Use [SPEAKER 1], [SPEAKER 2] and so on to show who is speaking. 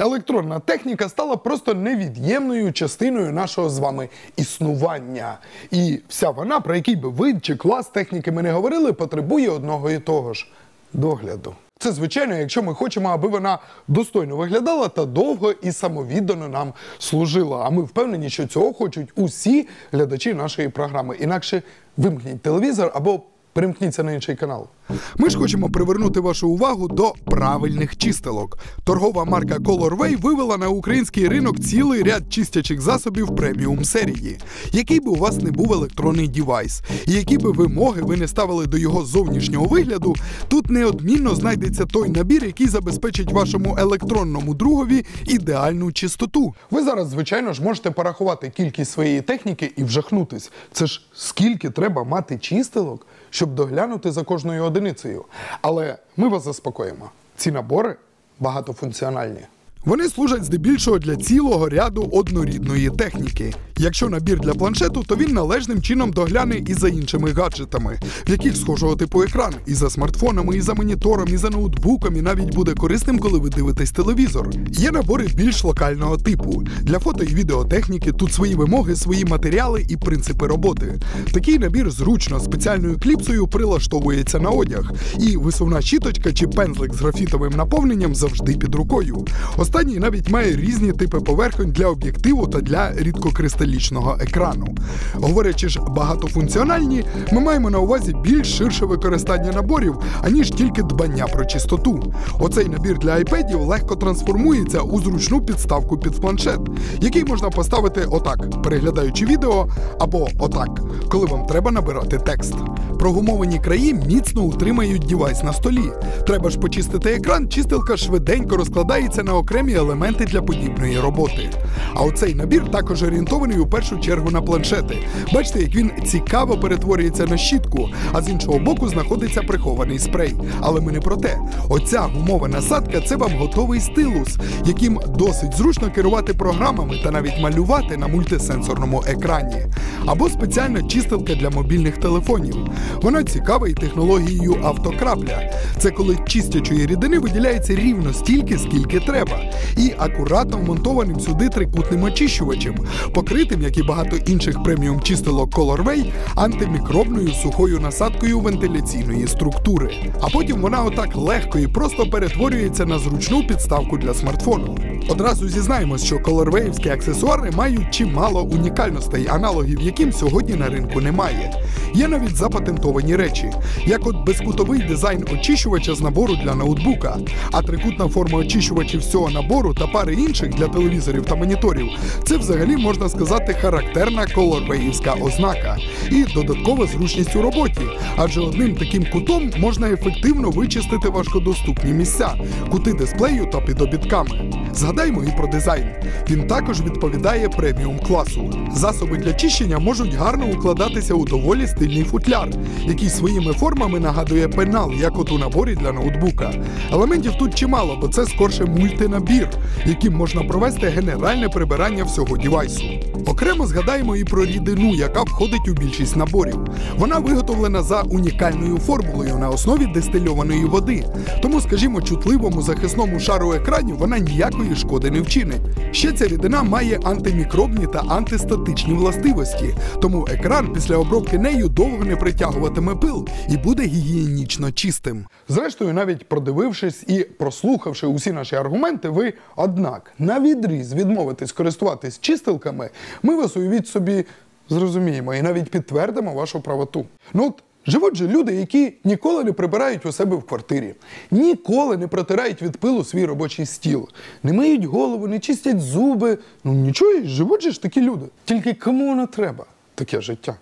[SPEAKER 1] Електронна техніка стала просто невід'ємною частиною нашого з вами існування. І вся вона, про який би вид чи клас техніки ми не говорили, потребує одного і того ж догляду. Це звичайно, якщо ми хочемо, аби вона достойно виглядала та довго і самовіддано нам служила. А ми впевнені, що цього хочуть усі глядачі нашої програми. Інакше вимкніть телевізор або перемкніться на інший канал. Ми ж хочемо привернути вашу увагу до правильних чистилок. Торгова марка Colorway вивела на український ринок цілий ряд чистячих засобів преміум серії. Який би у вас не був електронний дівайс, і які би вимоги ви не ставили до його зовнішнього вигляду, тут неодмінно знайдеться той набір, який забезпечить вашому електронному другові ідеальну чистоту. Ви зараз, звичайно ж, можете порахувати кількість своєї техніки і вжахнутись. Це ж скільки треба мати чистилок, щоб доглянути за кожною одиницею. Але ми вас заспокоїмо. Ці набори багатофункціональні. Вони служать здебільшого для цілого ряду однорідної техніки. Якщо набір для планшету, то він належним чином догляне і за іншими гаджетами, в яких схожого типу екран, і за смартфонами, і за монітором, і за ноутбуком, і навіть буде корисним, коли ви дивитесь телевізор. Є набори більш локального типу. Для фото і відеотехніки тут свої вимоги, свої матеріали і принципи роботи. Такий набір зручно спеціальною кліпсою прилаштовується на одяг, і висувна щіточка чи пензлик з графітовим наповненням завжди під рукою. Останній навіть має різні типи поверхонь для об'єктиву та для рідкокристалічного екрану. Говорячи ж багатофункціональні, ми маємо на увазі більш ширше використання наборів, аніж тільки дбання про чистоту. Оцей набір для айпедів легко трансформується у зручну підставку під планшет, який можна поставити отак, переглядаючи відео, або отак, коли вам треба набирати текст. Прогумовані краї міцно утримають дівайс на столі. Треба ж почистити екран, чистилка швиденько розкладається на окремі елементи для подібної роботи. А оцей набір також орієнтований у першу чергу на планшети. Бачите, як він цікаво перетворюється на щітку, а з іншого боку знаходиться прихований спрей. Але ми не про те. Оця гумова насадка це вам готовий стилус, яким досить зручно керувати програмами та навіть малювати на мультисенсорному екрані. Або спеціальна чистилка для мобільних телефонів. Вона цікава і технологією автокрапля. Це коли чистячої рідини виділяється рівно стільки, скільки треба, і акуратно вмонтованим сюди трикутним очищувачем, покритим, як і багато інших преміум чистилок Colorway, антимікробною сухою насадкою вентиляційної структури. А потім вона отак легко і просто перетворюється на зручну підставку для смартфону. Одразу зізнаємось, що колорвеївські аксесуари мають чимало унікальностей, аналогів яким сьогодні на ринку немає. Є навіть запатентовані речі, як от безкутовий дизайн очищувача з набору для ноутбука, а трикутна форма очищувачів цього набору та пари інших для телевізорів та моніторів це взагалі можна сказати характерна колорвеївська ознака і додаткова зручність у роботі, адже одним таким кутом можна ефективно вичистити важкодоступні місця, кути дисплею та під обідками. Згадаймо і про дизайн. Він також відповідає преміум класу. Засоби для чищення можуть гарно укладатися у доволі стильний футляр, який своїми формами нагадує пенал, як от у наборі для ноутбука. Елементів тут чимало, бо це скорше мультинабір, яким можна провести генеральне прибирання всього дівайсу. Окремо згадаємо і про рідину, яка входить у більшість наборів. Вона виготовлена за унікальною формулою на основі дистильованої води. Тому, скажімо, чутливому захисному шару екранів вона ніякої шкоди не вчинить. Ще ця рідина має антимікробні та антистатичні властивості, тому екран після обробки нею довго не притягуватиме пил і буде гігієнічно чистим. Зрештою, навіть продивившись і прослухавши усі наші аргументи, ви, однак, на відріз відмовитесь користуватись чистилками, ми вас уявіть собі зрозуміємо і навіть підтвердимо вашу правоту. Ну от Живуть же люди, які ніколи не прибирають у себе в квартирі, ніколи не протирають від пилу свій робочий стіл, не миють голову, не чистять зуби. Ну нічого, живуть же ж такі люди. Тільки кому воно треба таке життя?